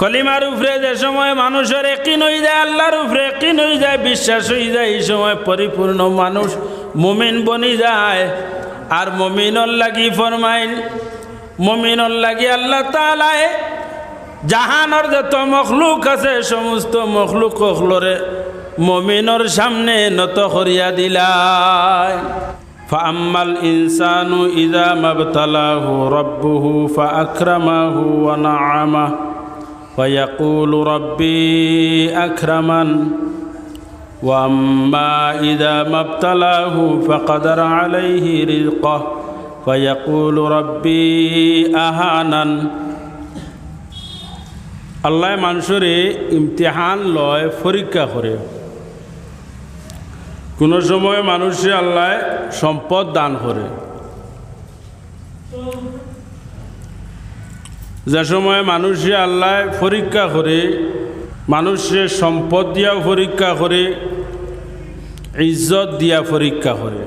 কলিমার উপরে যে সময় মানুষের একই নই যায় আল্লাহর উপরে একই নই যায় বিশ্বাস হয়ে যায় এই সময় পরিপূর্ণ মানুষ মুমিন বনি যায় আর মমিনর লাগি ফরমাইন মমিনর লাগি আল্লাহ তালায় জাহানর যত মখলুক আছে সমস্ত মখলুক কখলরে মমিনর সামনে নত করিয়া দিলায় فأما الإنسان إذا ما ابتلاه ربه فأكرمه ونعمه ويقول ربي أكرمن وأما إذا ما ابتلاه فقدر عليه رزقه فيقول ربي أهانن আল্লাহ মানুষরে ইমতিহান লয় পরীক্ষা করে কোনো সময় মানুষে আল্লাহ সম্পদ দান করে যে সময় মানুষে আল্লাহ পরীক্ষা করে মানুষের সম্পদ দিয়াও পরীক্ষা করে, ইজ্জত দিয়া পরীক্ষা করে।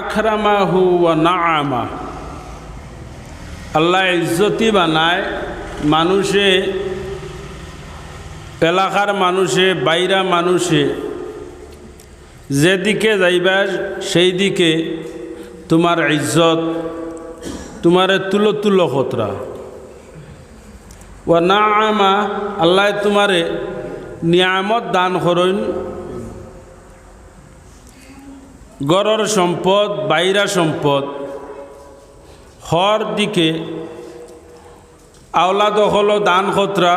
আখরামাহু ও না আমা আল্লাহ ইজ্জতি বানায়, মানুষে, এলাকার মানুষে, বাইরা মানুষে, যেদিকে যাইবা সেই দিকে তোমার ইজ্জত তোমারে তুলো তুলো খতরা। ও না আমা আল্লাহ তোমারে নিয়ামত দান করইন গড়র সম্পদ, বাইরা সম্পদ, হর দিকে আওলা দখল দান খতরা।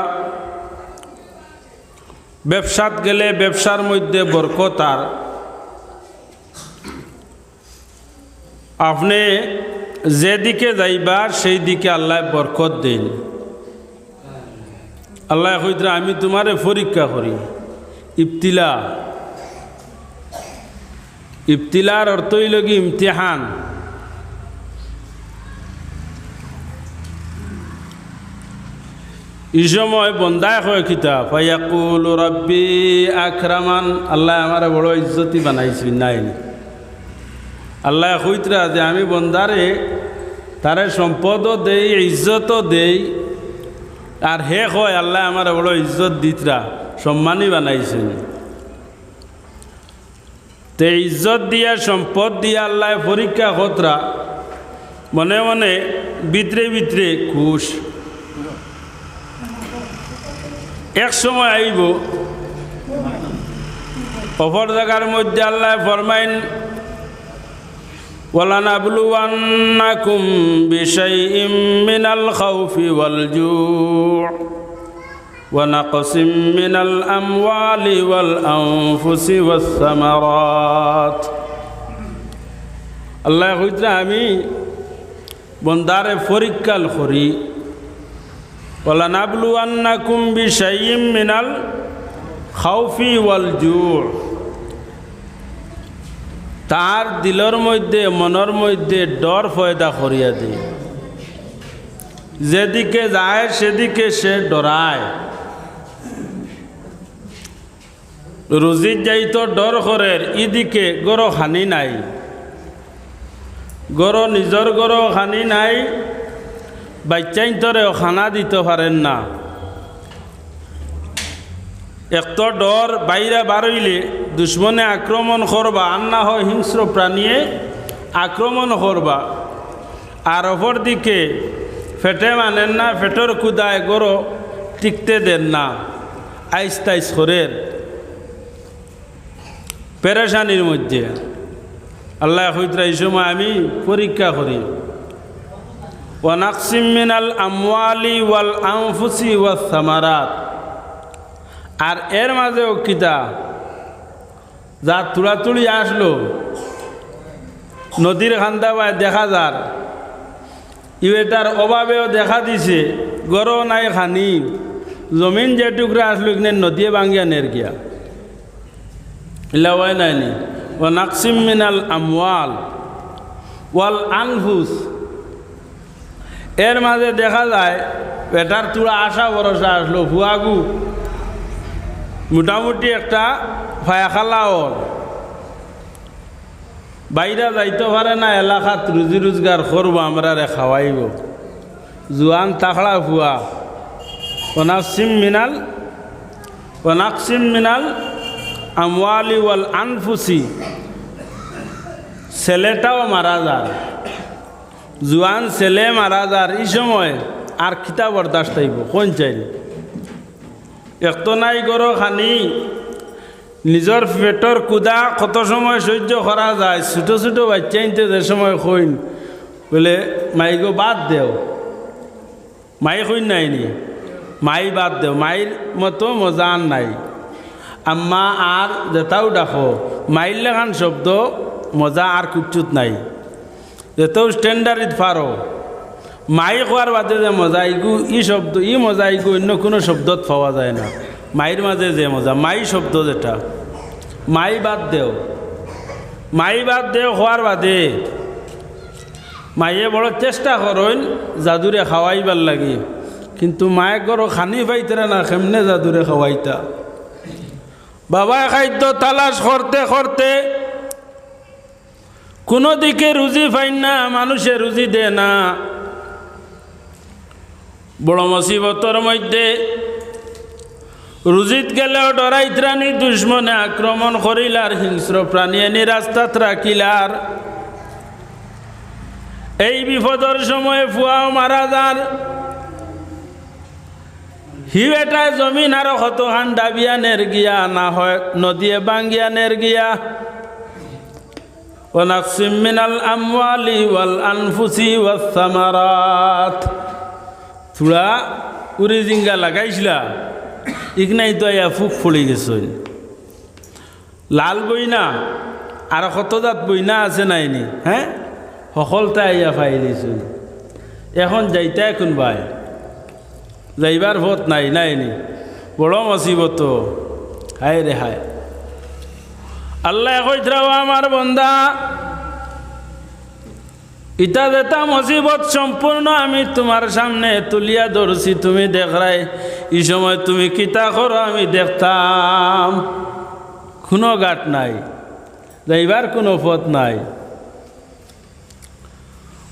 ব্যবসাত গেলে ব্যবসার মধ্যে বরকতার আপনি যেদিকে যাইবার সেই দিকে আল্লাহ বরকত দেন। আল্লাহ কইতরা আমি তোমারে পরীক্ষা করি। ইফতিলা ইফতিলার অর্থ হইল কি? ইমতিহান। এই সময় বন্দায় হয় কিতাব ফাইয়াকুল রব্বি আখরামান আল্লাহ আমার বড় ইজ্জতি বানাইছি নাই। আল্লাহ কইতরা যে আমি বন্দারে তারে সম্পদও দেই, ইজ্জতও দেই। আর হে হয় আল্লাহ আমার বড় ইজ্জত দিতরা, সম্মানই বানাইছেন। তে ইজ্জত দিয়া, সম্পদ দিয়া আল্লাহ পরীক্ষা কতরা? মনে মনে ভিতরে ভিতরে খুশ এক সময় আইব, অপর জায়গার মধ্যে আল্লাহ ফরমাইন ولنبلونكم بشيء من الخوف والجوع ونقص من الأموال والأنفس والثمرات আল্লাহ কইতরা আমি বন্দারে পরীক্ষাল করি ولنبلونكم بشيء من الخوف والجوع তার দিলর মধ্যে, মনের মধ্যে ডর ফয়দা করিয়া দেয়। যেদিকে যায়, সেদিকে সে ডরায়। রুজির যাইতো ডর করের, ইদিকে গরো হানি নাই। গরো নিজর গরো হানি নাই বাচ্চাই তরে খানা দিতে পারেন না। একটা ডর বাইরে বারইলে দুশ্মনে আক্রমণ করবা আর না হয় হিংস্র প্রাণীয়ে আক্রমণ করবা আর অপর দিকে ফেটে মানেন না ফেটর কুদায় গরো টিকতে দেন না। আইস তাইস করের পেরেশানির মধ্যে। আল্লাহ হইতরা এই সময় আমি পরীক্ষা করি ওয়ানাকসিম মিনাল আমওয়ালি ওয়াল আনফুসি ওয়াস সামারাত। আর এর মাঝেও কিতা? যা তুড়াতুড়ি আসলো, নদীর খান্দাবায় দেখা যার। ইটার অভাবেও দেখা দিছে গরো নাই খানি। জমিন যে টুকরা আসলো, কিনে নদীয়ে ভাঙ্গিয়া নের গিয়া। ইলাওয়াই নাইনি ও নাকসিম মিনাল আমওয়াল, ওয়াল আনফুস। এর মাঝে দেখা যায়, পেটার তুড়া আশা ভরসা আসলো, ভুয়াগু। মোটামুটি একটা ফায়াখালা ওর বাইরা যাইতে পারে না, এলাকাত রুজি রোজগার করব আমরা রে খাওয়াইব। জুয়ান তাখড়া ফুয়া ওনাকসিম মিনাল ওনাকসিম মিনাল আমওয়ালি ওয়াল আনফুসি। ছেলেটাও মারা যার। জুয়ান ছেলে মারা যার, এই সময় আর খিতা বরদাস্ত হইব, কোন চাই এক তো নাই গরো খানি। নিজের পেটর কুদা কত সময় সহ্য করা যায়? ছোটো ছোটো বাচ্চা ইনতে যে সময় কইন বলে মাইগো বাদ দেও। মাই খইন নাই নি? মাই বাদ দেও। মাইর মতো মজা নাই। আম্মা আর যেটাও ডাকো মাইর লেখান শব্দ মজা আর কিচ্ছুত নাই। যেটাও স্ট্যান্ডার্ড পারো মাই খোয়ার বাদে যে মজা ইগু ই শব্দ, ই মজা ইগু অন্য কোনো শব্দত পাওয়া যায় না। মাইর মাঝে যে মজা, মাই শব্দ যেটা, মাই বাদ দেও। মাই বাদ দেও খোয়ার বাদে। মায়ে বড় চেষ্টা করইন জাদুরে খাওয়াইবার লাগে। কিন্তু মায়ে গরো খানি পাইতরা না কেমনে জাদুরে খাওয়াইতা বাবা খাদ্য তালাশ করতে করতে কোনো দিকে রুজি পাই না মানুষে রুজি দে না। বড় মুসিবতর মধ্যে। রুজিত গেলেও ডরাই রানী, দুশ্মনে আক্রমণ করিলার, হিংস্র প্রাণী এনে রাস্তাত রাখিলার। এই বিপদর সময়ে ফুয়াও মারা যার। এটা জমিন আর হত ডাবিয়া বিয়ানের গিয়া, না হয় নদীয়ে বাঙ্গিয়ানের গিয়া। ওনাকসিম সিমিনাল আমি ওয়াল আনফুসি ওয়াসামারাত থোড়া উড়ি জিঙ্গা লাগাইছিলা। ইগনাই তো ইয়া ফুক ফুলি গেছ লাল বইনা আর জাত বইনা আছে নাইনি হ্যাঁ সকলটা ইয়া ফাই দিছিল এখন যাইতা এখন ভাই যাইবার ভোট নাই নাইনি বড় মসিবত হায় রে হায়। আল্লাহ কইতরাও আমার বন্দা ইটা যেটা মুসিবত সম্পূর্ণ আমি তোমার সামনে তুলিয়া ধরছি, তুমি দেখরাই। এই সময় তুমি কিতা করো, আমি দেখতাম। কোনো গাট নাই, যাইবার কোনো পথ নাই।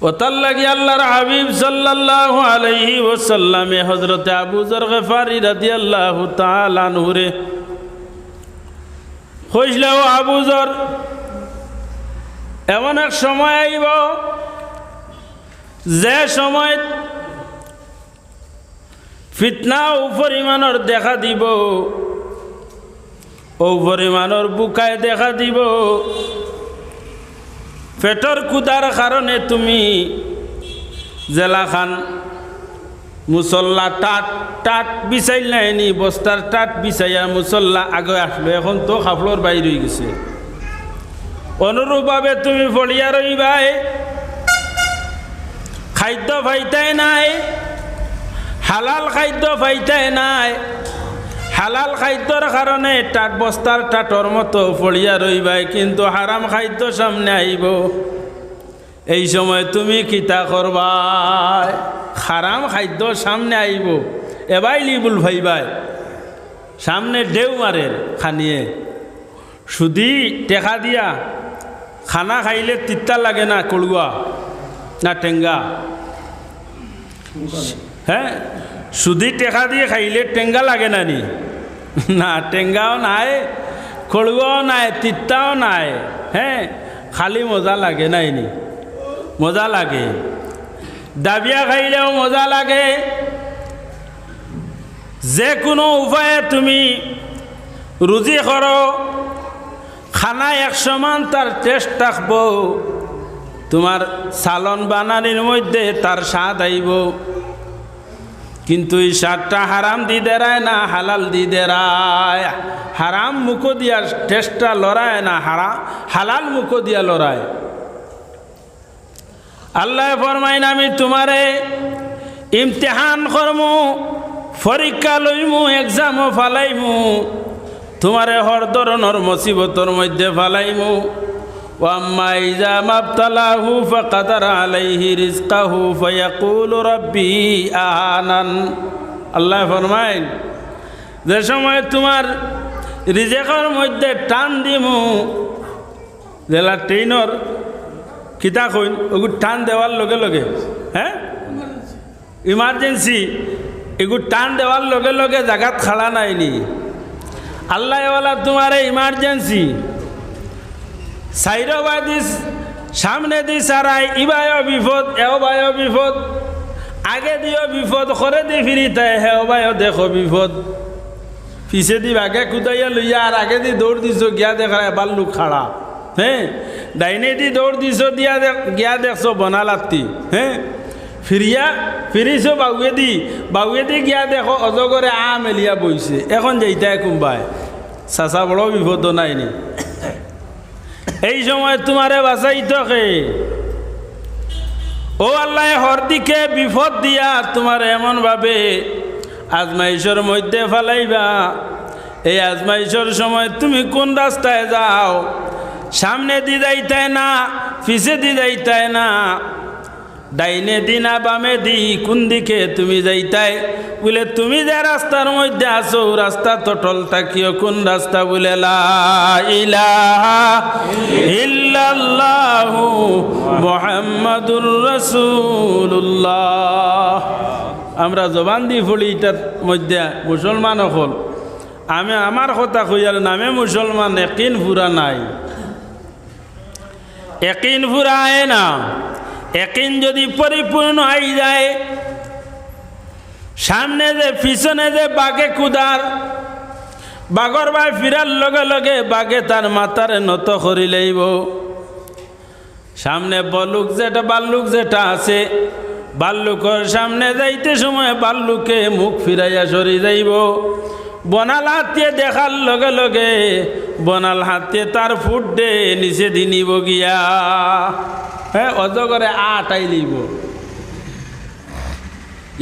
ওতার লাগি আল্লাহর হাবিব সাল্লাহ আলহি ওসাল্লামে হজরতে আবু জর গেফারি রাদি আল্লাহ তালানহুরে হইছিল আবুজর এমন এক সময় আইব যে সময় ফিতনা ও পরিমাণর দেখা দিব, ও পরিমাণর বুকায় দেখা দিব পেটর কুদার কারণে তুমি জেলা খান মুসল্লা টাট টাট বিচাইল নাইনি বস্তার টাট বিচাইয়া মুসল্লা আগে আসলো, এখন তো খাফলোর বাইর গেছে। অনুরূপভাবে তুমি ফলিয়া রইবাই খাদ্য পাইতাই নাই, হালাল খাদ্য পাইতাই নাই। হালাল খাদ্যর কারণে টাট বস্তার টাটর মতো ফলিয়া রইবাই কিন্তু হারাম খাদ্য সামনে আইব এই সময় তুমি কিতা করবাই হারাম খাদ্য সামনে আইব এবাই লিবুল ভাইবাই, সামনে ঢেউ মারের খানিয়ে। শুধি টেকা দিয়া, খানা খাইলে তিত্তা লাগে না কড়ুয়া না টেঙ্গা? হ্যাঁ শুধি টেকা দিয়ে খাইলে টেঙ্গা লাগে না নি? না, টেঙ্গাও নাই খড়ুয়াও নাই তিত্তাও নাই হ্যাঁ খালি মজা লাগে নাই নি? মজা লাগে। দাবিয়া খাইলেও মজা লাগে। যে কোনো উপায়ে তুমি রুজি করো খানা এক সমান তার টেস্ট থাকব তোমার সালন বানানির মধ্যে তার স্বাদ আইব। কিন্তু এই স্বাদটা হারাম দি দেরায় না, হালাল দি দেরায়। হারাম মুখো দিয়া টেস্টটা লড়ায় না, হারা হালাল মুখো দিয়া লড়ায়। আল্লাহ ফরমাইন, আমি তোমারে ইমতেহান করমু, পরীক্ষা লইমু এক্সামও ফালাইমু, তোমারে হর ধরনের মুসিবতর মধ্যে ফালাইমু। ওয়াম্মা ইজা মাবতালাহু ফাকাদার আলাইহি রিজকাহু ফায়াকুলু রাব্বি আহানান আল্লাহ ফরমাইন যে সময় তোমার রিজেকের মধ্যে টান দিমু, জেলা ট্রেইনর কিতা কইন ওগুলো টান দেওয়ার লগে লগে হ্যাঁ? ইমার্জেন্সি এগুলো টান দেওয়ার লগে লগে জাগাত খাড়া নাইনি। আল্লাহওয়ালা তোমার ইমার্জেন্সি সাইরবাদি সামনে দি সারাই, ইবায় বিপদ এও বায় বিপদ, আগে দিও বিপদ করে দি ফিরিতে, হেও বায় দেখো বিপদ। পিছে দি আগে কুদাইয়া লইয়া, আর আগে দি দৌড় দিছ, গিয়া দেখা লোক খাড়া হ্যাঁ ডাইনে দি দৌড় দিছ, দিয়া গিয়া দেখছ বনালাত্তি। হ্যাঁ ফিরিয়া ফিরিছো বাউয়ে দি বাউয়ে দি গিয়া দেখো অজগরে আ মেলিয়া বইছে। এখন যেইটাই কোনবাই চাচা, বড় বিপদ নাইনি এই সময় তোমারে বাঁচাইতে কে ও আল্লাহ হর দিকে বিপদ দিয়া তোমার এমন ভাবে আজমাইশর মধ্যে ফেলাইবা। এই আজমাইশর সময় তুমি কোন রাস্তায় যাও? সামনে দি যাইতায় না, পিছে দি যাইতায় না। ডাইনে দি না বামে দি, কোন দিকে তুমি যাইতাই? বলে, তুমি যে রাস্তার মধ্যে আছো, রাস্তা তটল থাকিও, কোন রাস্তা? বলে মুহাম্মাদুর রাসূলুল্লাহ। আমরা জবান দি ফুলি এটার মধ্যে মুসলমান হল আমি আমার কথা কইয়ার নামে মুসলমান, একিন ফুরা নাই। একিন ফুরা আয় না। একিন যদি পরিপূর্ণ হয়ে যায়, সামনে যে, পিছনে যে বাঘে কুদার, বাঘর ভাই ফিরার লগে লগে বাঘে তার মাথারে নত করি লইব। সামনে বলুক যেটা বাল্লুক যেটা আছে বাল্লুকর সামনে যাইতে সময় বাল্লুকে মুখ ফিরাইয়া সরি যাইব। বনাল হাতিয়ে দেখার লগে লগে, বনাল হাতে তার ফুট দে, নিচে দিনিব গিয়া। হ্যাঁ অজগরে আটাই লইব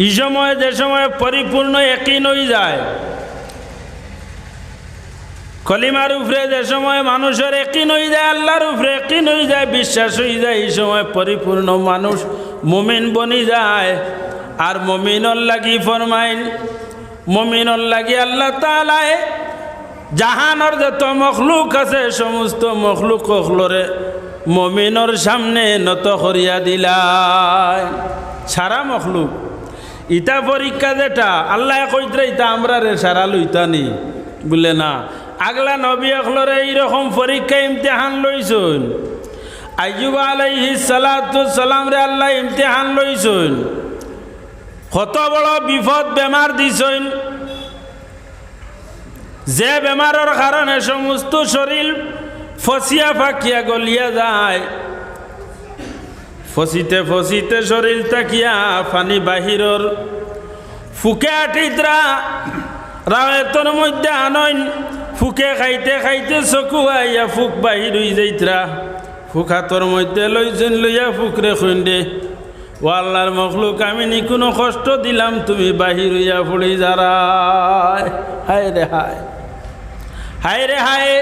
এই সময় যে সময় পরিপূর্ণ একই নই যায়। কলিমার উপরে যে সময় মানুষের একই নই যায়, আল্লাহর উপরে একই নই যায়, বিশ্বাস হয়ে যায়, এই সময় পরিপূর্ণ মানুষ মুমিন বনি যায়। আর মমিনর লাগি ফরমাইন মমিনর লাগি আল্লাহ তালায় জাহানর যত মখলুক আছে, সমস্ত মখলুক কখলরে মমিনর সামনে নত করিয়া দিলায় সারা মখলুক। ইটা পরীক্ষা যেটা, আল্লাহ কইতরে, ইটা আমরা রে সারা লইতা নি বলে, না। আগলা নবী অখলরে এইরকম পরীক্ষা ইমতেহান লইছুন। আইজুব আলাইহি সালাম রে আল্লাহ ইমতেহান লইছুন। কত বড় বিপদ বেমার দিছুন যে বেমারের কারণে সমস্ত শরীর ফসিয়া ফাঁকিয়া গলিয়া যায়। ফসিতে ফসিতে শরীর তাকিয়া ফানি বাহিরর ফুকে আটিতরা রাওয়েতর মধ্যে আনইন ফুকে খাইতে খাইতে চকু আইয়া ফুক বাহির হই যাইতরা ফুক হাতর মধ্যে লইছেন লইয়া ফুকরে খুন্দে। ও আল্লাহর মখলুক, আমি নি কোনো কষ্ট দিলাম, তুমি বাহির হইয়া পড়ি যারায় হায় রে হায়। হায় রে হায়।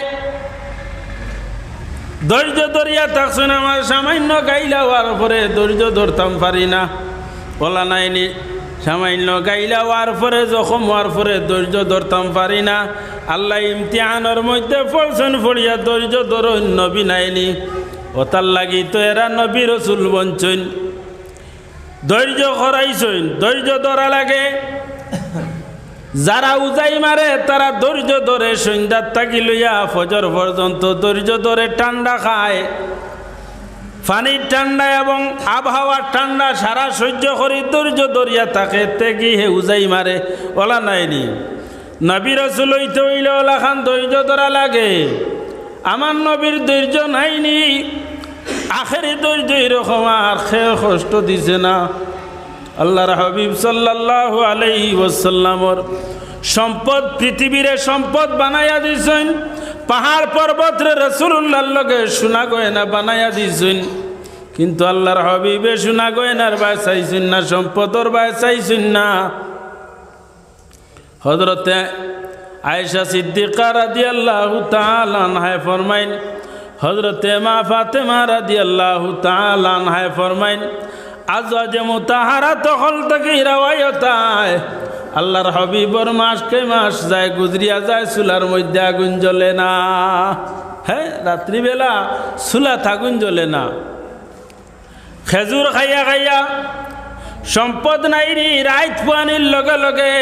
ধৈর্য ধরিয়া থাকছেন আমার সামান্য গাইলা হওয়ার পরে ধৈর্য ধরতাম পারি না। বলা নাইনি সামান্য গাইলা হওয়ার পরে জখম হওয়ার পরে ধৈর্য ধরতাম পারি না। আল্লাহ ইমতিহানের মধ্যে ফলছেন ফড়িয়া ধৈর্য ধর, নবী নাইনি ওতার লাগি তো এরা নবী রসুল বঞ্চন ধৈর্য করাইছইন ধৈর্য ধরা লাগে। যারা উজাই মারে, তারা ধৈর্য ধরে সন্ধ্যার থাকি লইয়া ফজর পর্যন্ত ধৈর্য ধরে ঠান্ডা খায়। পানির ঠান্ডা এবং আবহাওয়ার ঠান্ডা সারা সহ্য করি, ধৈর্য ধরিয়া থাকে তেগি হে উজাই মারে, ওলা নাইনি। নবী রসুল হইতে হইলে ওলা খান, ধৈর্য ধরা লাগে। আমার নবীর ধৈর্য নাইনি। আখেরি ধৈর্য এরকম আর খেয়ে কষ্ট দিছে না। আল্লাহর হাবিব সাল্লাহ আলাইহি ওসাল্লামর সম্পদ, পৃথিবীরে সম্পদ বানাইয়া দিছেন। পাহাড় পর্বতরে রসুল্লাহর লগে সোনা গয়না বানাইয়া দিছেন। কিন্তু আল্লাহর হাবিবে সোনা গয়নার বায় চাইছেন না, সম্পদর বায় চাইছেন না। হজরতে আয়েশা সিদ্দিকা আদি আল্লাহ তালানহায় ফরমাইন হজরতে মা ফাতেমা রাদি আল্লাহ তালানহায় ফরমাইন আজ মুতাহারা তখন থেকে রাওয়ায়তায় আল্লাহর হবিবর মাস কে মাস যায়, গুজরিয়া যায় চুলার মধ্যে আগুন জ্বলে না। হ্যাঁ রাত্রিবেলা চুলা আগুন জ্বলে না। খেজুর খাইয়া খাইয়া সম্পদ নাই নি রাইত পানির লগে লগে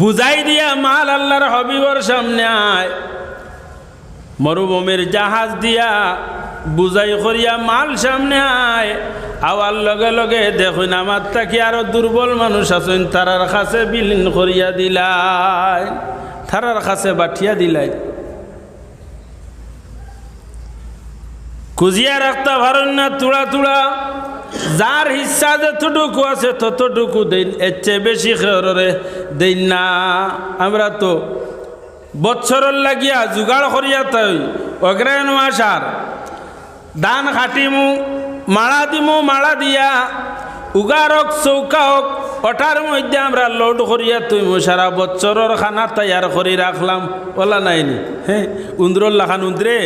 বুঝাই দিয়া মাল আল্লাহর হবিবর সামনে আয়। মরুভূমির জাহাজ দিয়া বুঝাই করিয়া মাল সামনে আয়। আওয়ার লগে লগে দেখুন আমার তাকে আরও দুর্বল মানুষ আছেন। তারার কাছে বিলীন করিয়া দিলাই। তারার কাছে বাঠিয়া দিলাই। কুজিয়া রাখতে পারেন না তুড়া তুড়া যার হিসা যতটুকু আছে ততটুকু দেন। এর চেয়ে বেশি খেরে দেন না। আমরা তো বৎসরের লাগিয়া জোগাড় করিয়া তৈ অগ্রায়ণ মাসার দান খাটিমু, মালা দিমু, মালা দিয়া উগারক চৌকাওক ওটার মধ্যে আমরা লোড করিয়া তুইমু সারা বছরের খানা তৈয়ার করে রাখলাম ওলা নাইনি হ্যাঁ উন্দ্রর লাখান উন্দ্রে,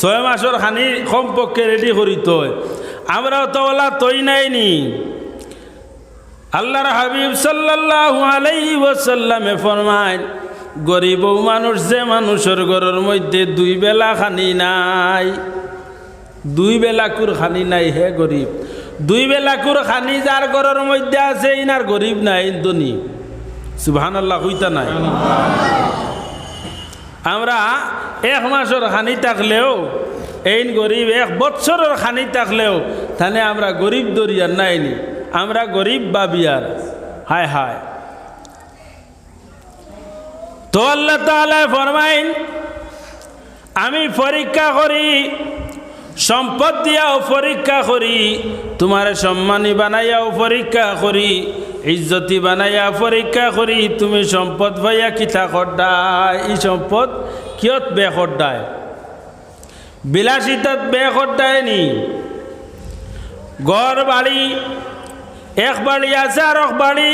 ছয় মাসের খানি কমপক্ষে রেডি করি তৈ আমরাও তো ওলা তৈ নাইনি আল্লাহর হাবিব সাল্লাল্লাহু আলাইহি ওয়াসাল্লামে ফরমায় গরিব মানুষ যে মানুষের ঘরের মধ্যে দুই বেলা খানি নাই, দুই বেলা কুর খানি নাই হে গরিব। দুই বেলা কুর খানি যার ঘরের মধ্যে আছে, ইনার গরিব নাই ধনী। সুবহান আল্লাহ হইতা নাই? আমরা এক মাসের খানি থাকলেও, এই গরিব এক বৎসরের খানি থাকলেও তাহলে আমরা গরিব দরিয়ার নাইনি, আমরা গরিব বাবিয়ার। হায় হায়। তো আল্লাহ তাআলা ফরমাইন, আমি পরীক্ষা করি, সম্পদ দিয়াও পরীক্ষা করি, তোমার সম্মানী বানাইয়াও পরীক্ষা করি, ইজ্জতি বানাইয়া পরীক্ষা করি, তুমি সম্পদ ভাইয়া কিতা খড্ডায়? এই সম্পদ কিয়ত বে খড্ডায়? বিলাসিতাত বে খড্ডায় নি? গড় বাড়ি এক বাড়ি আছে আর বাড়ি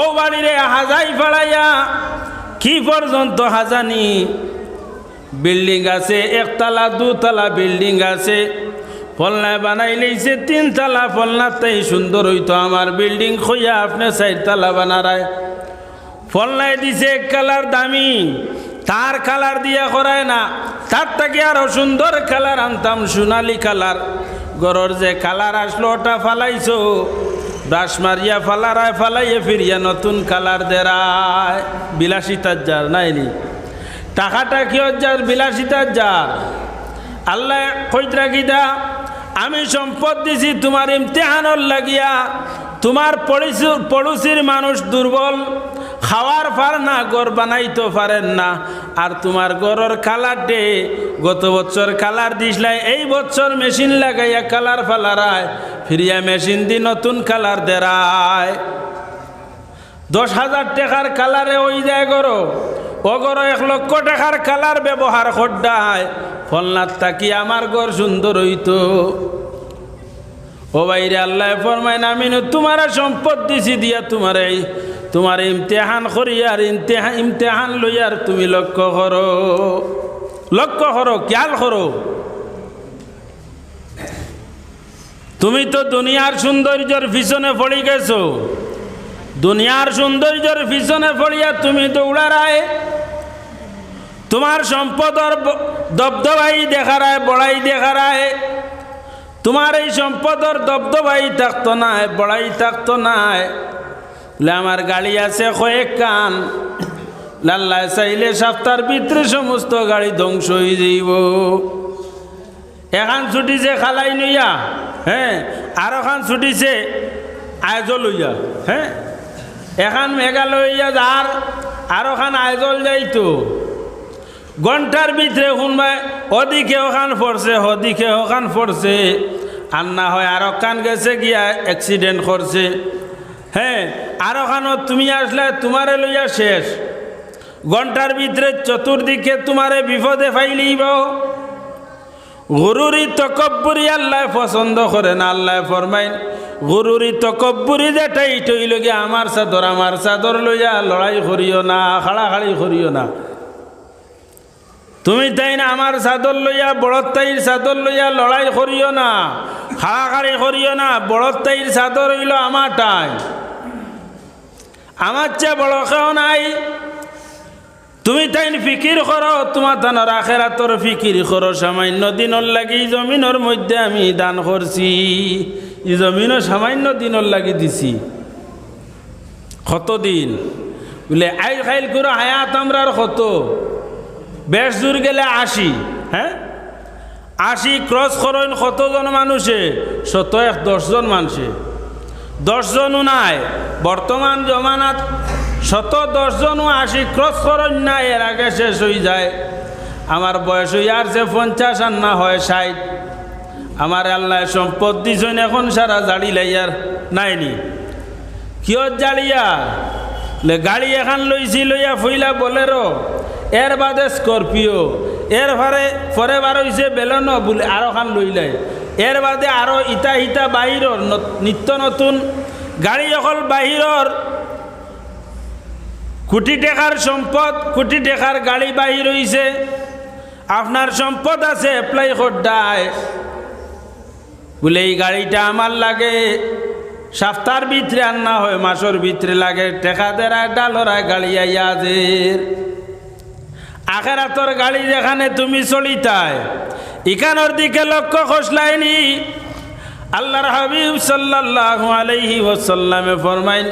ও বাড়িরে হাজাই ফেলাইয়া কি পর্যন্ত হাজানি? বিল্ডিং আছে, একতলা, দুতলা বিল্ডিং আছে। ফলনায় বানাই লইছে তিনতলা ফলনার তাই সুন্দর হইতো আমার বিল্ডিং খইয়া আপনি চারতলা বানারায়। ফলনায় দিছে কালার দামি, তার কালার দিয়া করায় না। তার থেকে আরও সুন্দর কালার, আনতাম সোনালি কালার। গরর যে কালার আসলো, ওটা ফালাইছো। ব্রাশ মারিয়া ফালারায় ফালাইয়ে ফিরিয়া নতুন কালার দেরায়। বিলাসিতার যার নাইনি টাকাটা কি যার বিলাসিতার যার আল্লাহ কইত রাখিদা আমি সম্পদ দিছি তোমার ইমতেহানর লাগিয়া। তোমার পড়োশির মানুষ দুর্বল, খাওয়ার পার না গড় বানাইতে পারেন না। আর তোমার গড়ের কালার ডে গত বছর কালার দিসলাই এই বছর মেশিন লাগাইয়া কালার ফালারায় ফিরিয়া মেশিন দি নতুন কালার দেরায়। দশ হাজার টাকার কালারে ওই যায় গরো। অগর এক লক্ষ টাকার কালার ব্যবহার খড্ডায়। ফলনাথ তাকি আমার ঘর সুন্দর হইতো। ও বাইরে আল্লাহ ফরমাইন, আমি তোমার সম্পদ দিছি দিয়া তোমার। এই তোমার ইমতেহান করি আর ইমতেহান ইমতেহান লইয়ার তুমি লক্ষ্য করো। লক্ষ্য করো, খেয়াল করো। তুমি তো দুনিয়ার সৌন্দর্যের পিছনে পড়ে গেছো। দুনিয়ার সৌন্দর্যের পিছনে পড়িয়া তুমি দৌড়ারায় তোমার সম্পদর দবদবাই দেখারায়, বড়াই দেখারায়। তোমার এই সম্পদর দবদবাই থাকতো নাই বড়াই থাকতো নাই বলে আমার গাড়ি আছে কয়েক কান। লাল্লা চাইলে সপ্তাহের ভিতরে সমস্ত গাড়ি ধ্বংস হয়ে যাইব। এখান ছুটিছে খালাই নইয়া হ্যাঁ আর এখান ছুটিছে আয়জল লইয়া হ্যাঁ এখান মেঘালয়া যার, আর ওখান আয়জল যাইতো। ঘণ্টার ভিতরে শুনবাই ওদিকে ওখান পড়ছে ওদিকে ওখান পড়ছে। আর না হয় আর ওখান গেছে গিয়া অ্যাক্সিডেন্ট করছে। হ্যাঁ আর ওখানে তুমি আসলে তোমারে লইয়া শেষ। ঘণ্টার ভিতরে চতুর্দিকে তোমারে বিপদে ফাইলিব। গুরুরি তকব্বুরি আল্লাহ পছন্দ করে না, আল্লাহ ফরমাইন, গুরুরি তকব্বুরি যেটা ইটই লগে আমার চাদর আমার চাদর লইয়া লড়াই করিও না খাড়াখাড়ি করিও না। তুমি তাই না আমার চাদর লইয়া বড় তাইর চাদর লইয়া লড়াই করিও না খাড়াখাড়ি করিও না বড় তাইর চাদর হইল আমারটাই। আমার চেয়ে বড় কেউ নাই তুমি তাই ফিকির করো, তোমার তানোর আখেরাতর ফিকির করো। সামান্য দিনর লাগি জমিনের মধ্যে আমি দান করছি। ই জমিনও সামান্য দিনর লাগি দিছি। কতদিন? বলে আইল খাইল করে হায়াত আমরার কত? বেশ দূর গেলে আশি হ্যাঁ? আশি ক্রস করেন কতজন মানুষে? শত এক দশজন মানুষে। দশজনও নাই। বর্তমান জমানাত শত দশজনও আশি ক্রস করেন না এর আগে শেষ হয়ে যায়। আমার বয়স হয়ে আসছে পঞ্চাশ আর না হয় ষাট। আমার আল্লাহ সম্পদ দিছেন এখন সারা জাড়ি লাইয়ার নাইনি। কিয় জালিয়া? গাড়ি এখান লইছি, লইয়া ফুইলা বলেরো, এর বাদে স্করপিও। এর পরে পরে বার হইছে বেলনো বলে আরও খান লইলাই এর বাদে আরও ইটা ইটা বাহিরর নিত্য নতুন। গাড়ি অকল বাহিরর কোটি টাকার সম্পদ, কোটি টাকার গাড়ি বাহির হইছে। আপনার সম্পদ আছে এপ্লাই করডায় বলে, এই গাড়িটা আমার লাগে। সপ্তাহের ভিতরে আন্না হয়, মাসের ভিতরে লাগে। টেকা দেড়ায় ডালরায় গাড়ি আইয়া আজের আখেরাতর গাড়ি যেখানে তুমি চলিতায় ইখানোর দিকে লক্ষ্য খসলাইনি। আল্লাহর হাবিব সাল্লাল্লাহু আলাইহি ওয়াসাল্লামে ফরমাইন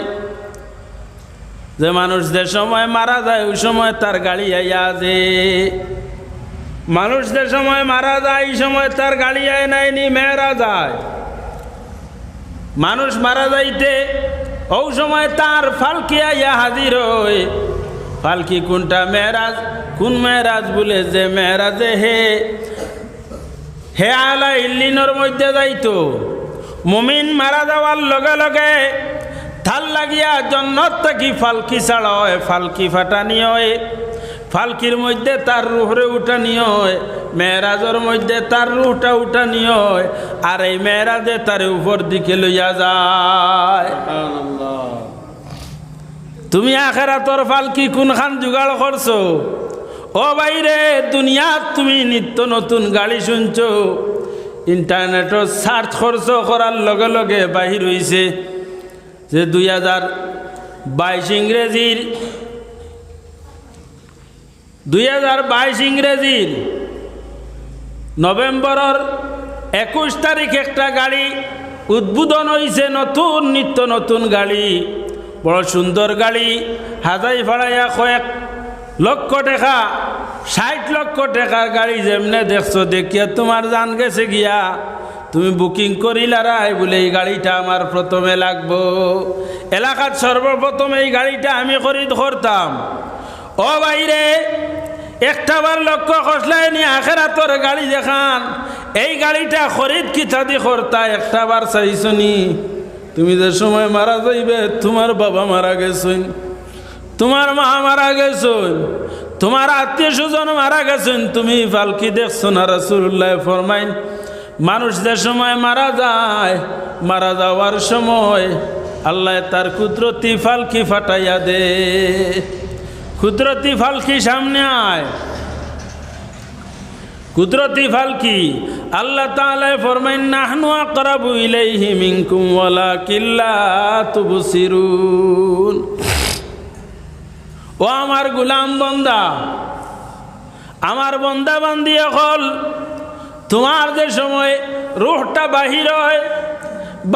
যে মানুষ যে সময় মারা যায়, ওই সময় তার গাড়ি আইয়া যে মানুষ যে সময় মারা যায় এই সময় তার গাড়ি আয় নাইনি মেয়েরা যায়। মানুষ মারা যাইতে, ও সময় তার ফালকি আইয়া হাজির হয়। ফালকি কোনটা মেয়েরাজ, কোন মেয়েরাজ বলে যে মেয়েরাজে হে? হে আলা ইল্লিনোর মধ্যে যাইতো। মুমিন মারা যাওয়ার লগে লগে থাল লাগিয়া জন্নত থাকি ফালকি ছাড়া হয় ফালকি ফাটানি হয়। ফালকির মধ্যে তার রুহরে উঠানি হয় মেয়েরাজের মধ্যে তার রুহটা উঠানি হয় আর এই মেয়েরাজে তার উপর দিকে লইয়া যায়। তুমি আখেরা তোর ফালকি কোনখান জোগাড় করছ? ও বাইরে দুনিয়াত তুমি নিত্য নতুন গাড়ি শুনছো। ইন্টারনেটত সার্চ করছ করার লগে লগে বাহির হইছে। যে দুই হাজার বাইশ ইংরেজির, দুই হাজার বাইশ ইংরেজির নভেম্বরের একুশ তারিখ একটা গাড়ি উদ্বোধন হয়েছে নতুন, নিত্য নতুন গাড়ি। বড় সুন্দর গাড়ি, হাজাই ভাড়াইয়া কয়েক লক্ষ টাকা, ষাট লক্ষ টাকার গাড়ি যেমনে দেখছ, দেখিয়া তোমার জান গেছে গিয়া। তুমি বুকিং করিলারাই বলে এই গাড়িটা আমার প্রথমে লাগবো। এলাকার সর্বপ্রথম এই গাড়িটা আমি খরিদ করতাম। ও বাইরে, একটাবার লক্ষ্য খসলাই নি, আখেরাতর গাড়ি দেখান। এই গাড়িটা খরিদ কি চাদি করতা, একটাবার চাইছনি তুমি যে সময় মারা যাইবে, তোমার বাবা মারা গেছেন। তোমার মা মারা গেছেন। তোমার আত্মীয় স্বজন মারা গেছেন। তুমি ফালকি দেখছ না রাসুল্লাহ ফরমাইন। মানুষ যে সময় মারা যায়, মারা যাওয়ার সময় আল্লাহ তার কুদরতি ফালকি ফাটাইয়া দে। কুদরতি ফালকি সামনে আয়। কুদরতি ফালকি আল্লাহ তাআলা ফরমাইন নাহনু আকরাবু ইলাইহি মিনকুম ওয়ালাকিল্লা তুবসিরুন। ও আমার গুলাম বন্দা, আমার বন্দা বান্দি হল তোমার যে সময় রুহটা বাহির হয়,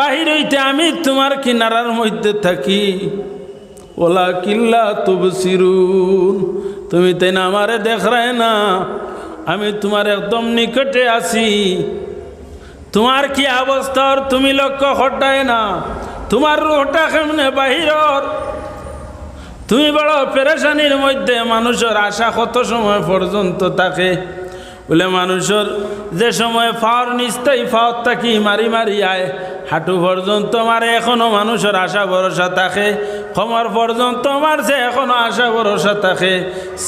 বাহির হইতে আমি তোমার কিনারার মধ্যে থাকি। ওলা কিল্লা তুবসিরুন, তুমি তাই না আমারে দেখায় না, আমি তোমার একদম নিকটে আছি। তোমার কি অবস্থা ওর তুমি লক্ষ্য হটায় না, তোমার রুহটা কেমনে বাহিরর তুমি বড় পেরেশানির মধ্যে মানুষের আশা কত সময় পর্যন্ত থাকে? বলে মানুষের যে সময় ফাওয়ার নিস্তাই ফাওয়ার থাকি মারি মারি আয়, হাঁটু পর্যন্ত মারে এখনও মানুষের আশা ভরসা থাকে, কমর পর্যন্ত মারছে এখনও আশা ভরসা থাকে।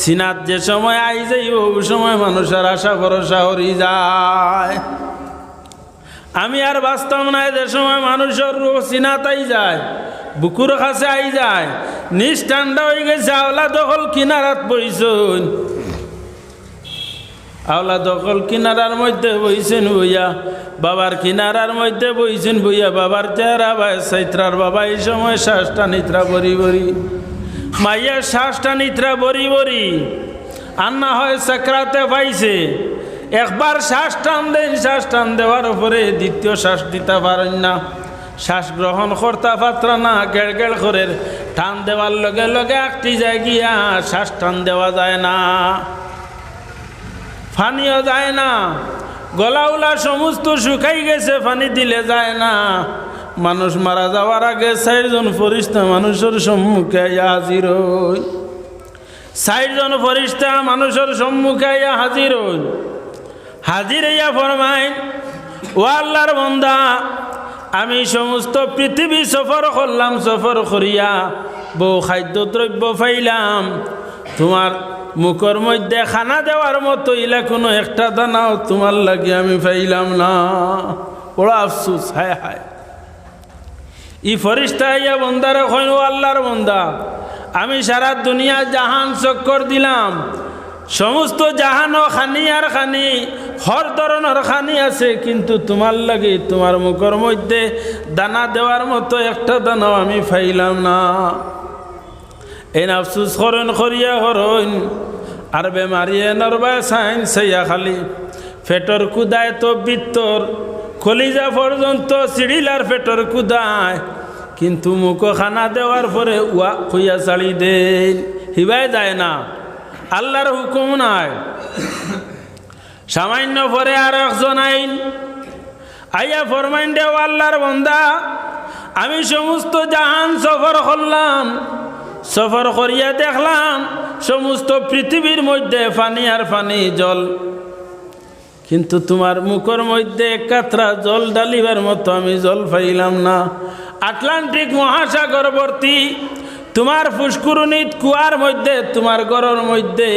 সিনাত যে সময় আই যাই ওই সময় মানুষের আশা ভরসা হরি যায়। আমি আর বাস্তব নাই যে সময় মানুষের রোগ সিনাতাই যায়, বুকুর কাছে আই যায় নিজ ঠান্ডা হয়ে গেছে, আওলা দখল কিনারাত বইছুন আওলা দখল কিনারার মধ্যে বইছেন বইয়া, বাবার কিনারার মধ্যে বইছেন বইয়া, বাবার চেহারা ভাই সাইত্রার বাবা এই সময় শ্বাসটা নিত্রা বরি বরি মাইয়ার শ্বাসটা নিত্রা বরি বরি আন্না হয় সাকরাতে পাইছে। একবার শ্বাস টান দেন, শ্বাস টান দেওয়ার পরে দ্বিতীয় শ্বাস দিতে পারেন না। শ্বাস গ্রহণ করতে পাত্রা না গেড় গেড় করে টান দেওয়ার লগে লগে একটি যায় গিয়া, শ্বাস টান দেওয়া যায় না। ফানিও যায় না। গলাউলা সমস্ত শুকাই গেছে, ফানি দিলে যায় না। মানুষ মারা যাওয়ার আগে চারজন ফরিস্তা মানুষের সম্মুখে হাজির হই। চারজন ফরিস্তা মানুষের সম্মুখে হাজির হই। হাজির হইয়া ফরমাইন, ও আল্লাহর বন্দা, আমি সমস্ত পৃথিবী সফর করলাম, সফর করিয়া বউ খাদ্যদ্রব্য পাইলাম। তোমার মুখর মধ্যে খানা দেওয়ার মতো ইলা কোনো একটা দানাও তোমার লাগে আমি পাইলাম না। বড় আফসুস, হায় হায়। ই ফরিস্তা ইয়া বন্দারে কইন, ও আল্লাহর বন্দা, আমি সারা দুনিয়া জাহান চক্কর দিলাম। সমস্ত জাহানও খানি আর খানি, হর ধরনের খানি আছে, কিন্তু তোমার লাগে তোমার মুখর মধ্যে দানা দেওয়ার মতো একটা দানাও আমি পাইলাম না। এই আফসুস করেন করিয়া হরইন আর বেমারিয়ে নরবা সাইন সেইয়া খালি। ফেটর কুদায় তো বিত্তর কলিজা পর্যন্ত সিঁড়িলার ফেটর কুদায়। কিন্তু মুখ খানা দেওয়ার পরে উয়া খুইয়া চালি দেন হিবাই যায় না। আল্লাহর হুকুম নাই। সামান্য পরে আর একজন আইন, আইয়া ফরমাইন দেও আল্লাহর বন্দা, আমি সমস্ত জাহান সফর করলাম। সফর করিয়া দেখলাম, সমস্ত পৃথিবীর মধ্যে পানি আর পানি জল। কিন্তু তোমার মুখর মধ্যে কাতরা জল ডালিবার মতো আমি জল পাইলাম না। আটলান্টিক মহাসাগরবর্তী তোমার ফুসকুরুনিত কুয়ার মধ্যে, তোমার গরর মধ্যে,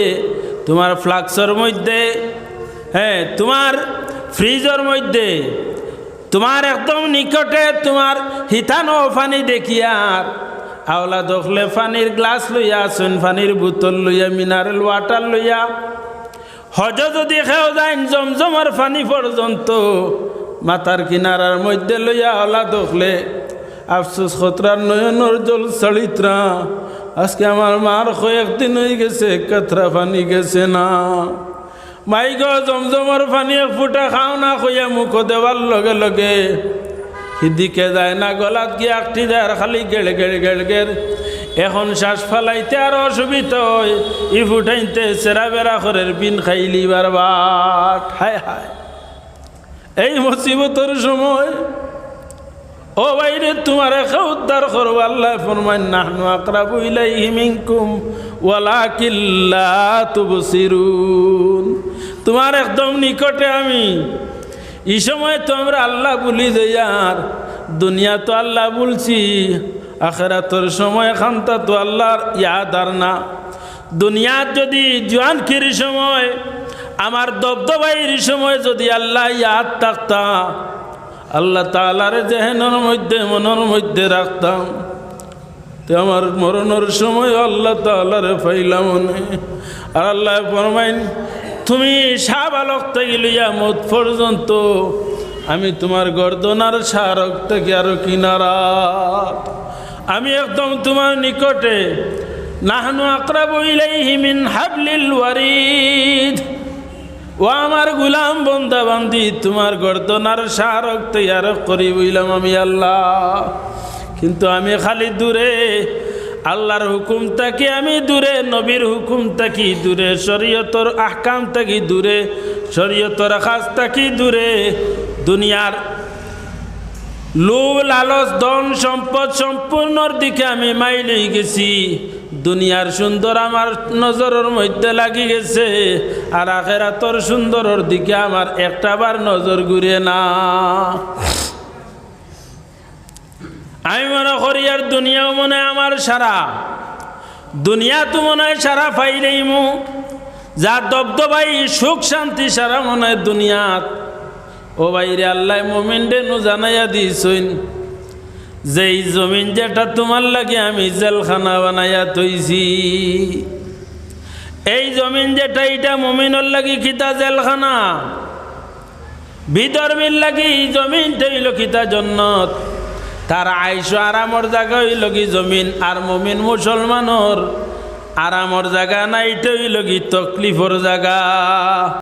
তোমার ফ্লাক্সর মধ্যে হ্যাঁ তোমার ফ্রিজের মধ্যে, তোমার একদম নিকটে তোমার হিতানো পানি দেখিয়ার। আওলা দেখলে পানির গ্লাস লইয়া আসুন পানির বোতল লইয়া মিনারেল ওয়াটার লইয়া। হজ যদি খেও যাইন জমজমার পানি পর্যন্ত, মাথার কিনারার মধ্যে লইয়া হলা দেখলে আফসোস খতরার নয়নর জল চলিত্রা, আজকে আমার মার কয়েকদিন হয়ে গেছে, কাতরা পানি গেছে না। মাই গো, জমজমার পানি এক ফুটা খাও না, কইয়া মুখ দেওয়ার লগে লগে সিদিকে যায় না, গলাত গিয়ে যায় আর খালি গেড়ে গেড়ে গেড় গেড়। এখন শ্বাস ফালাইতে আর অসুবিধা হয়। ই ফুটাইতে সেরা বেড়া করে বিন খাইলি বারবার। হায় হায়। এই মুসিবতর সময়, ও বাইরে তোমার একা উদ্ধার করব আল্লাহ ফরমান নাহনু আকরাবু ইলাইহি মিনকুম, ওয়ালাকিল্লা তুবসিরুন। তোমার একদম নিকটে আমি এই সময় তো আমরা আল্লাহ বলি যে আর দুনিয়া তো আল্লাহ বলছি, আখেরাতর সময় খান্তা তো আল্লাহর ইয়াদ আর না। দুনিয়ার যদি জোয়ান খির সময়, আমার দবদবাইর সময় যদি আল্লাহ ইয়াদ থাকতা, আল্লাহ তালার জেহেনের মধ্যে, মনের মধ্যে রাখতাম। তো আমার মরণের সময় আল্লাহ তালারে ফাইলাম আর আল্লাহ ফরমাইন তুমি সাবালক থেকে লইয়া মত পর্যন্ত, আমি তোমার গর্দনার সারক থেকে আরও কিনারা। আমি একদম তোমার নিকটে, নাহনু আকরাবু ইলাইহি মিন হাবলিল ওয়ারিদ। ও আমার গুলাম বন্দা বান্দি তোমার গর্দনার সারক তৈয়ার করি বইলাম আমি আল্লাহ। কিন্তু আমি খালি দূরে আল্লাহর হুকুম থাকি আমি দূরে, নবীর হুকুম থাকি দূরে, শরীয়তর আহকাম থাকি দূরে, শরীয়তর খাস থাকি দূরে। দুনিয়ার লোভ, লালচ, ধন, সম্পদ সম্পূর্ণর দিকে আমি মাইলে গেছি। দুনিয়ার সুন্দর আমার নজরের মধ্যে লাগি গেছে, আর আখেরাতর সুন্দরের দিকে আমার একটা বার নজর ঘুরে না। আমি মনে করি আর দুনিয়াও মনে আমার সারা। দুনিয়া তো মনে হয় সারা পাইলেই মু। যা দবদবাই সুখ শান্তি সারা মনে হয় দুনিয়াত। ও বাইরে আল্লাহ মোমিনডে নু জানাইয়া দিছইন যেই জমিন যেটা তোমার লাগে আমি জেলখানা বানাইয়া থইছি। এই জমিন যেটা এটা মোমিনর লাগি খিতা জেলখানা। বিধর্মীর লাগি জমিনটা হইল খিতা জন্নত। তার আয়স আরামর জায়গা হইল কি জমিন, আর মমিন মুসলমানর আরামর জায়গা না এটা হইল কি তকলিফর জায়গা।